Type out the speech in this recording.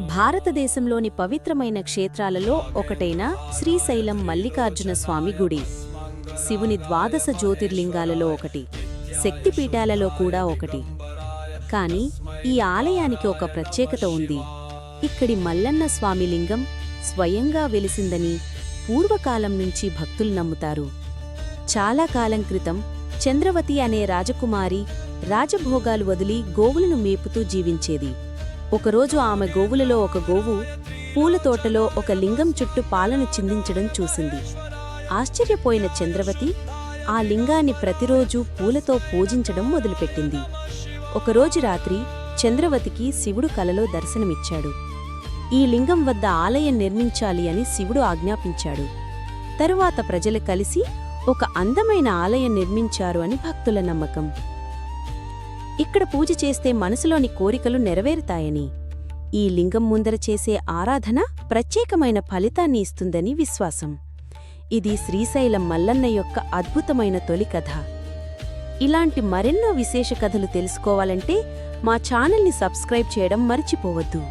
భారతదేశంలోని పవిత్రమైన క్షేత్రాలలో ఒకటైన శ్రీశైలం మల్లికార్జున స్వామి గుడి. శివుని ద్వాదశ జ్యోతిర్లింగాలలో ఒకటి శక్తిపీఠాలలో కూడా ఒకటి. కాని ఈ ఆలయానికి ఒక ప్రత్యేకత ఉంది. ఇక్కడి మల్లన్న స్వామి లింగం స్వయంగా వెలిసిందని పూర్వకాలం నుంచి భక్తులు నమ్ముతారు. చాలా కాలం క్రితం చంద్రవతి అనే రాజకుమారి రాజభోగాలు వదిలి గోవులను మేపుతూ జీవించేది. ఒకరోజు ఆమె గోవులలో ఒక గోవు పూల తోటలో ఒక లింగం చుట్టూ పాలను చిందించడం చూసింది. ఆశ్చర్యపోయిన చంద్రవతి ఆ లింగాన్ని ప్రతిరోజు పూలతో పూజించడం మొదలుపెట్టింది. ఒకరోజు రాత్రి చంద్రవతికి శివుడు కలలో దర్శనమిచ్చాడు. ఈ లింగం వద్ద ఆలయం నిర్మించాలి అని శివుడు ఆజ్ఞాపించాడు. తరువాత ప్రజలు కలిసి ఒక అందమైన ఆలయం నిర్మించారు అని భక్తుల నమ్మకం. ఇక్కడ పూజ చేస్తే మనసులోని కోరికలు నెరవేరుతాయని. ఈ లింగం ముందర చేసే ఆరాధన ప్రత్యేకమైన ఫలితాన్ని ఇస్తుందని విశ్వాసం. ఇది శ్రీశైలం మల్లన్న యొక్క అద్భుతమైన తొలి కథ. ఇలాంటి మరెన్నో విశేష కథలు తెలుసుకోవాలంటే మా ఛానల్ని సబ్స్క్రైబ్ చేయడం మర్చిపోవద్దు.